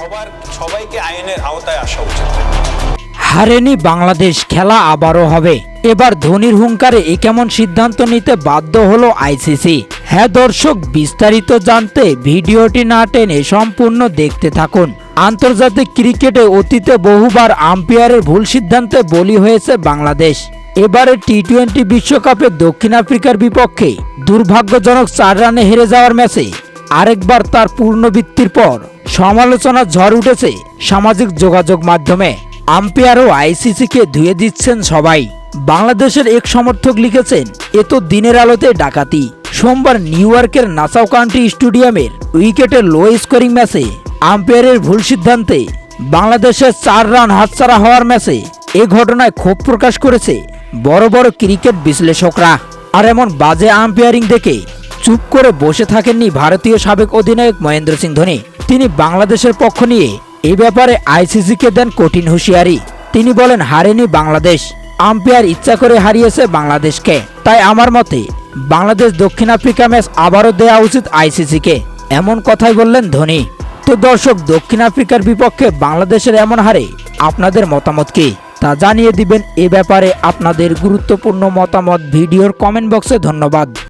সবার, সবাইকে আইনের আওতায় আসা উচিত। হারেনি বাংলাদেশ, খেলা আবারও হবে। এবার ধোনির হুঙ্কারে এ কেমন সিদ্ধান্ত নিতে বাধ্য হলো আইসিসি। হ্যাঁ দর্শক, বিস্তারিত জানতে ভিডিওটি না টেনে সম্পূর্ণ দেখতে থাকুন। আন্তর্জাতিক ক্রিকেটে অতীতে বহুবার আম্পায়ারের ভুল সিদ্ধান্তে বলি হয়েছে বাংলাদেশ। এবারে টি টোয়েন্টি বিশ্বকাপে দক্ষিণ আফ্রিকার বিপক্ষে দুর্ভাগ্যজনক চার রানে হেরে যাওয়ার ম্যাচে আরেকবার তার পূর্ণবৃত্তির পর সমালোচনার ঝড় উঠেছে সামাজিক যোগাযোগ মাধ্যমে। আম্পায়ার ও আইসিসিকে ধুয়ে দিচ্ছেন সবাই। বাংলাদেশের এক সমর্থক লিখেছেন, এ তো দিনের আলোতে ডাকাতি। সোমবার নিউ ইয়র্কের নাসাউ কান্ট্রি স্টেডিয়ামের উইকেটের লো স্কোরিং ম্যাচে আম্পায়ারের ভুল সিদ্ধান্তে বাংলাদেশের চার রান হাতছাড়া হওয়ার ম্যাচে এ ঘটনায় ক্ষোভ প্রকাশ করেছে বড় বড় ক্রিকেট বিশ্লেষকরা। আর এমন বাজে আম্পায়ারিং দেখে চুপ করে বসে থাকেননি ভারতীয় সাবেক অধিনায়ক মহেন্দ্র সিং ধোনি। তিনি বাংলাদেশের পক্ষ নিয়ে এই ব্যাপারে আইসিসিকে দেন কঠিন হুঁশিয়ারি। তিনি বলেন, হারেনি বাংলাদেশ। আম্পায়ার ইচ্ছা করে হারিয়েছে বাংলাদেশকে। তাই আমার মতে, বাংলাদেশ দক্ষিণ আফ্রিকা ম্যাচ আবারও দেওয়া উচিত আইসিসিকে। এমন কথাই বললেন ধোনি। তো দর্শক, দক্ষিণ আফ্রিকার বিপক্ষে বাংলাদেশের এমন হারে আপনাদের মতামত কি? তা জানিয়ে দিবেন এ ব্যাপারে আপনাদের গুরুত্বপূর্ণ মতামত। ভিডিওর কমেন্ট বক্সে ধন্যবাদ।